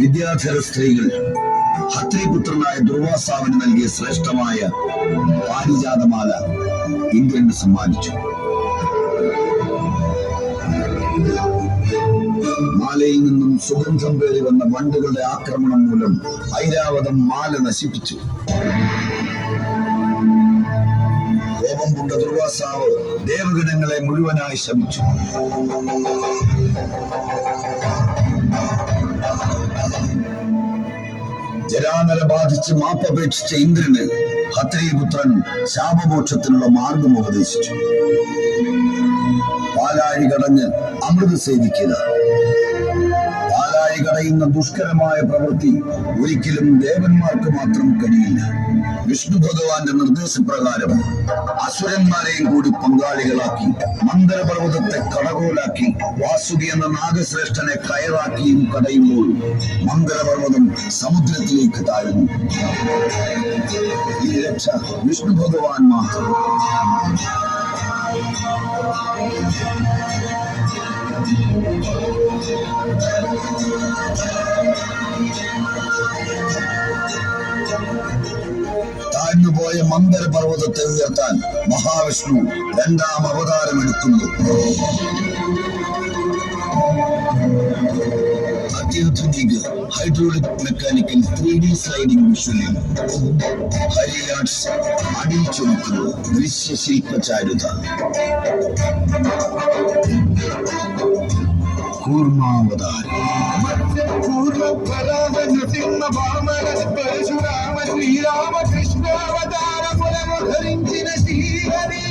വിദ്യാധര സ്ത്രീകൾ ഹത്രിപുത്രനായ ദുർവാസാവിന് നൽകിയ ശ്രേഷ്ഠമായ പാരിജാതമാല ഇന്ദ്രന് സമ്മാനിച്ചു. മാലയിൽ നിന്നും സുഗന്ധം പേറി വന്ന വണ്ടുകളുടെ ആക്രമണം മൂലം ഐരാവതം മാല നശിപ്പിച്ചു. ദുർവാസാവ് ദേവഗണങ്ങളെ മുഴുവനായി ശമിച്ചു. ജരാനര ബാധിച്ച് മാപ്പപേക്ഷിച്ച ഇന്ദ്രന് ഹത്രീപുത്രൻ ശാപമോക്ഷത്തിനുള്ള മാർഗം ഉപദേശിച്ചു. പാലാഴി കടഞ്ഞ് അമൃത് സേവിക്കുക പാലാഴി കടയുന്ന ദുഷ്കരമായ പ്രവൃത്തി ഒരിക്കലും ദേവന്മാർക്ക് മാത്രം കഴിയില്ല. വിഷ്ണു ഭഗവാന്റെ നിർദ്ദേശപ്രകാരം അസുരന്മാരെയും കൂടി പങ്കാളികളാക്കി മന്ദരപർവതത്തെ കടകോലാക്കി വാസുകി എന്ന നാഗശ്രേഷ്ഠനെ കയറാക്കിയും കടയുമ്പോൾ മന്ദരപർവതം സമുദ്രത്തിലേക്ക് താഴ്ന്നു. ഈ രക്ഷ വിഷ്ണു ഭഗവാൻ മാത്രം. താഴ്ന്നുപോയ മന്ദര പർവതത്തെ ഉയർത്താൻ മഹാവിഷ്ണു രണ്ടാം അവതാരം എടുക്കുന്നു. അത്യാധുനിക hydraulic mechanical three D sliding മെഷീനിൽ ഹരിയാട്സ് അടിച്ചൊരുക്കുന്നു ദൃശ്യശില്പചാരുത കൂർമാവതാരം പരശുരാമ ശ്രീരാമകൃഷ്ണാവതാരമുലമഹരിഞ്ചിന ശ്രീഹരി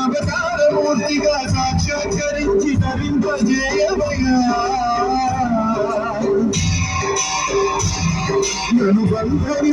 అవతారమూర్తిగా సాక్షాత్కరించి తరింపజేయమయ్యా నన్ను బంధని